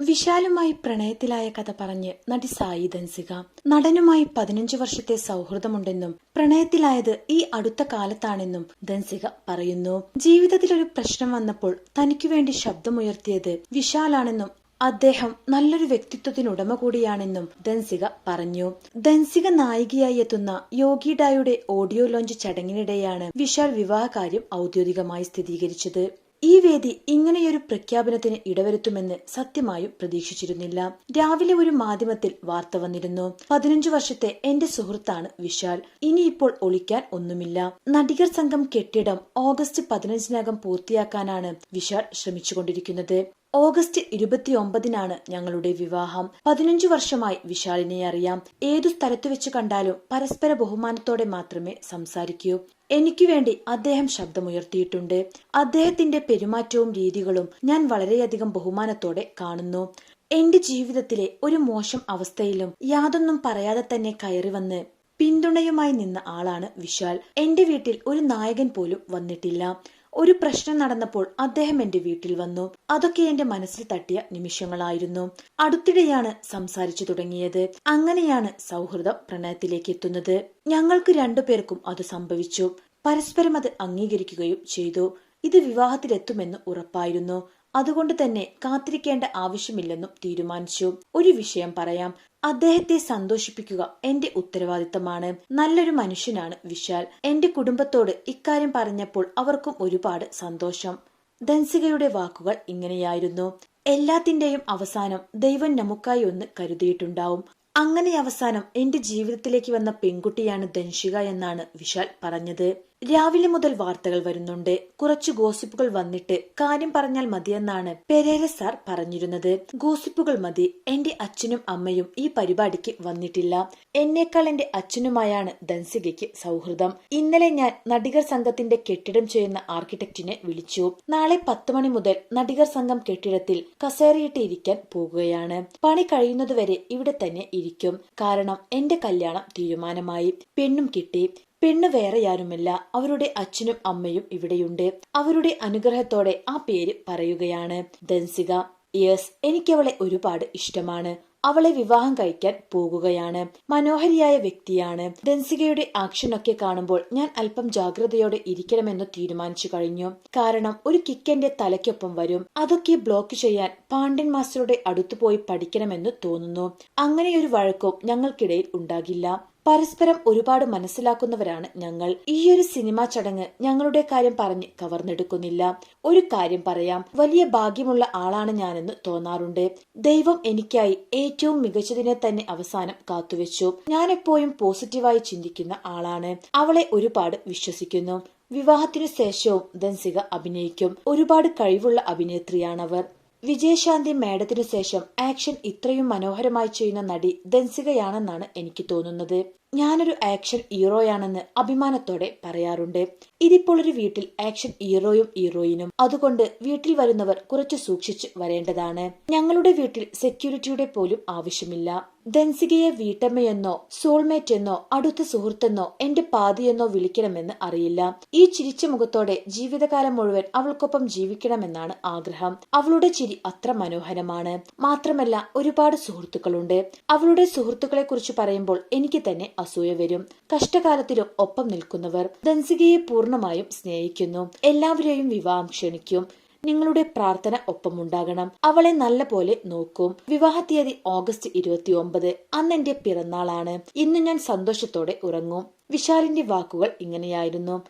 വിശാലുമായി പ്രണയത്തിലായ കഥ പറഞ്ഞ് നടി സായി ധൻസിക. നടനുമായി പതിനഞ്ചു വർഷത്തെ സൗഹൃദമുണ്ടെന്നും പ്രണയത്തിലായത് ഈ അടുത്ത കാലത്താണെന്നും ധൻസിക പറയുന്നു. ജീവിതത്തിൽ ഒരു പ്രശ്നം വന്നപ്പോൾ തനിക്ക് വേണ്ടി ശബ്ദമുയർത്തിയത് വിശാലാണെന്നും അദ്ദേഹം നല്ലൊരു വ്യക്തിത്വത്തിനുടമ കൂടിയാണെന്നും ധൻസിക പറഞ്ഞു. ധൻസിക നായികയായി എത്തുന്ന യോഗി ഡായുടെ ഓഡിയോ ലോഞ്ച് ചടങ്ങിനിടെയാണ് വിശാൽ വിവാഹകാര്യം ഔദ്യോഗികമായി സ്ഥിരീകരിച്ചത്. ഈ വേദി ഇങ്ങനെയൊരു പ്രഖ്യാപനത്തിന് ഇടവരുത്തുമെന്ന് സത്യമായും പ്രതീക്ഷിച്ചിരുന്നില്ല. രാവിലെ ഒരു മാധ്യമത്തിൽ വാർത്ത വന്നിരുന്നു. പതിനഞ്ചു വർഷത്തെ എന്റെ സുഹൃത്താണ് വിശാൽ. ഇനിയിപ്പോൾ ഒളിക്കാൻ ഒന്നുമില്ല. നടികർ സംഘം കെട്ടിടം ഓഗസ്റ്റ് പതിനഞ്ചിനകം പൂർത്തിയാക്കാനാണ് വിശാൽ ശ്രമിച്ചുകൊണ്ടിരിക്കുന്നത്. ഓഗസ്റ്റ് ഇരുപത്തിയൊമ്പതിനാണ് ഞങ്ങളുടെ വിവാഹം. പതിനഞ്ചു വർഷമായി വിശാലിനെ അറിയാം. ഏതു സ്ഥലത്തു വെച്ച് കണ്ടാലും പരസ്പര ബഹുമാനത്തോടെ മാത്രമേ സംസാരിക്കൂ. എനിക്ക് വേണ്ടി അദ്ദേഹം ശബ്ദമുയർത്തിയിട്ടുണ്ട്. അദ്ദേഹത്തിന്റെ പെരുമാറ്റവും രീതികളും ഞാൻ വളരെയധികം ബഹുമാനത്തോടെ കാണുന്നു. എന്റെ ജീവിതത്തിലെ ഒരു മോശം അവസ്ഥയിലും യാതൊന്നും പറയാതെ തന്നെ കയറി വന്ന് പിന്തുണയുമായി നിന്ന ആളാണ് വിശാൽ. എന്റെ വീട്ടിൽ ഒരു നായകൻ പോലും വന്നിട്ടില്ല. ഒരു പ്രശ്നം നടന്നപ്പോൾ അദ്ദേഹം എന്റെ വീട്ടിൽ വന്നു. അതൊക്കെ എന്റെ മനസ്സിൽ തട്ടിയ നിമിഷങ്ങളായിരുന്നു. അടുത്തിടെയാണ് സംസാരിച്ചു തുടങ്ങിയത്. അങ്ങനെയാണ് സൗഹൃദം പ്രണയത്തിലേക്ക് എത്തുന്നത്. ഞങ്ങൾക്ക് രണ്ടുപേർക്കും അത് സംഭവിച്ചു. പരസ്പരം അത് അംഗീകരിക്കുകയും ചെയ്തു. ഇത് വിവാഹത്തിലെത്തുമെന്ന് ഉറപ്പായിരുന്നു. അതുകൊണ്ട് തന്നെ കാത്തിരിക്കേണ്ട ആവശ്യമില്ലെന്നും തീരുമാനിച്ചു. ഒരു വിഷയം പറയാം. അദ്ദേഹത്തെ സന്തോഷിപ്പിക്കുക എന്റെ ഉത്തരവാദിത്തമാണ്. നല്ലൊരു മനുഷ്യനാണ് വിശാൽ. എന്റെ കുടുംബത്തോട് ഇക്കാര്യം പറഞ്ഞപ്പോൾ അവർക്കും ഒരുപാട് സന്തോഷം. ധൻസികയുടെ വാക്കുകൾ ഇങ്ങനെയായിരുന്നു. എല്ലാത്തിന്റെയും അവസാനം ദൈവം നമുക്കായി ഒന്ന് കരുതിയിട്ടുണ്ടാവും. അങ്ങനെ അവസാനം എന്റെ ജീവിതത്തിലേക്ക് വന്ന പെൺകുട്ടിയാണ് ധൻഷിക എന്നാണ് വിശാൽ പറഞ്ഞത്. രാവിലെ മുതൽ വാർത്തകൾ വരുന്നുണ്ട്. കുറച്ച് ഗോസിപ്പുകൾ വന്നിട്ട് കാര്യം പറഞ്ഞാൽ മതിയെന്നാണ് പെരേര സാർ പറഞ്ഞിരുന്നത്. ഗോസിപ്പുകൾ മതി. എന്റെ അച്ഛനും അമ്മയും ഈ പരിപാടിക്ക് വന്നിട്ടില്ല. എന്നേക്കാൾ എന്റെ അച്ഛനുമായാണ് ധൻസികയ്ക്ക് സൗഹൃദം. ഇന്നലെ ഞാൻ നടികർ സംഘത്തിന്റെ കെട്ടിടം ചെയ്യുന്ന ആർക്കിടെക്റ്റിനെ വിളിച്ചു. നാളെ പത്ത് മണി മുതൽ നടികർ സംഘം കെട്ടിടത്തിൽ കസേരയിട്ട് ഇരിക്കാൻ പോകുകയാണ്. പണി കഴിയുന്നതുവരെ ഇവിടെ തന്നെ ഇരിക്കും. കാരണം എന്റെ കല്യാണം തീരുമാനമായി. പെണ്ണും കിട്ടി. പെണ്ണ് വേറെയാരുമല്ല അവരുടെ അച്ഛനും അമ്മയും ഇവിടെയുണ്ട്. അവരുടെ അനുഗ്രഹത്തോടെ ആ പേര് പറയുകയാണ്. ധൻസിക യെസ് എനിക്കവളെ ഒരുപാട് ഇഷ്ടമാണ്. അവളെ വിവാഹം കഴിക്കാൻ പോകുകയാണ്. മനോഹരിയായ വ്യക്തിയാണ്. ധൻസികയുടെ ആക്ഷനൊക്കെ കാണുമ്പോൾ ഞാൻ അല്പം ജാഗ്രതയോടെ ഇരിക്കണമെന്ന് തീരുമാനിച്ചു കഴിഞ്ഞു. കാരണം ഒരു കിക്കന്റെ തലയ്ക്കൊപ്പം വരും. അതൊക്കെ ബ്ലോക്ക് ചെയ്യാൻ പാണ്ഡ്യൻ മാസ്റ്ററുടെ അടുത്തു പോയി പഠിക്കണമെന്ന് തോന്നുന്നു. അങ്ങനെയൊരു വഴക്കവും ഞങ്ങൾക്കിടയിൽ ഉണ്ടാകില്ല. പരസ്പരം ഒരുപാട് മനസ്സിലാക്കുന്നവരാണ് ഞങ്ങൾ. ഈയൊരു സിനിമാ ചടങ്ങ് ഞങ്ങളുടെ കാര്യം പറഞ്ഞ് കവർന്നെടുക്കുന്നില്ല. ഒരു കാര്യം പറയാം. വലിയ ഭാഗ്യമുള്ള ആളാണ് ഞാനെന്ന് തോന്നാറുണ്ട്. ദൈവം എനിക്കായി ഏറ്റവും മികച്ചതിനെ തന്നെ അവസാനം കാത്തുവെച്ചു. ഞാൻ എപ്പോഴും പോസിറ്റീവായി ചിന്തിക്കുന്ന ആളാണ്. അവളെ ഒരുപാട് വിശ്വസിക്കുന്നു. വിവാഹത്തിനു ശേഷവും ദൻസിക അഭിനയിക്കും. ഒരുപാട് കഴിവുള്ള അഭിനേത്രിയാണവർ. വിജയശാന്തി മേഡത്തിനു ശേഷം ആക്ഷൻ ഇത്രയും മനോഹരമായി ചെയ്യുന്ന നടി ദൻസികയാണെന്നാണ് എനിക്ക് തോന്നുന്നത്. ഞാനൊരു ആക്ഷൻ ഹീറോയാണെന്ന് അഭിമാനത്തോടെ പറയാറുണ്ട്. ഇതിപ്പോൾ ഒരു വീട്ടിൽ ആക്ഷൻ ഹീറോയും ഹീറോയിനും അതുകൊണ്ട് വീട്ടിൽ വരുന്നവർ കുറച്ച് സൂക്ഷിച്ച് വരേണ്ടതാണ്. ഞങ്ങളുടെ വീട്ടിൽ സെക്യൂരിറ്റിയുടെ പോലും ആവശ്യമില്ല. ദൻസികയെ വീട്ടമ്മയെന്നോ സോൾമേറ്റ് എന്നോ അടുത്ത സുഹൃത്തെന്നോ എന്റെ പാതിയെന്നോ വിളിക്കണമെന്ന് അറിയില്ല. ഈ ചിരിച്ച മുഖത്തോടെ ജീവിതകാലം മുഴുവൻ അവൾക്കൊപ്പം ജീവിക്കണമെന്നാണ് ആഗ്രഹം. അവളുടെ ചിരി അത്ര മനോഹരമാണ്. മാത്രമല്ല ഒരുപാട് സുഹൃത്തുക്കളുണ്ട്. അവളുടെ സുഹൃത്തുക്കളെ കുറിച്ച് പറയുമ്പോൾ എനിക്ക് തന്നെ അസൂയ വരും. കഷ്ടകാലത്തിലും ഒപ്പം നിൽക്കുന്നവർ ധൻസികയെ പൂർണമായും സ്നേഹിക്കുന്നു. എല്ലാവരെയും വിവാഹം ക്ഷണിക്കും. നിങ്ങളുടെ പ്രാർത്ഥന ഒപ്പമുണ്ടാകണം. അവളെ നല്ല പോലെ നോക്കും. വിവാഹ തീയതി ഓഗസ്റ്റ് ഇരുപത്തി ഒമ്പത് അന്ന് എന്റെ പിറന്നാളാണ്. ഇന്ന് ഞാൻ സന്തോഷത്തോടെ ഉറങ്ങും. വിശാലിന്റെ വാക്കുകൾ ഇങ്ങനെയായിരുന്നു.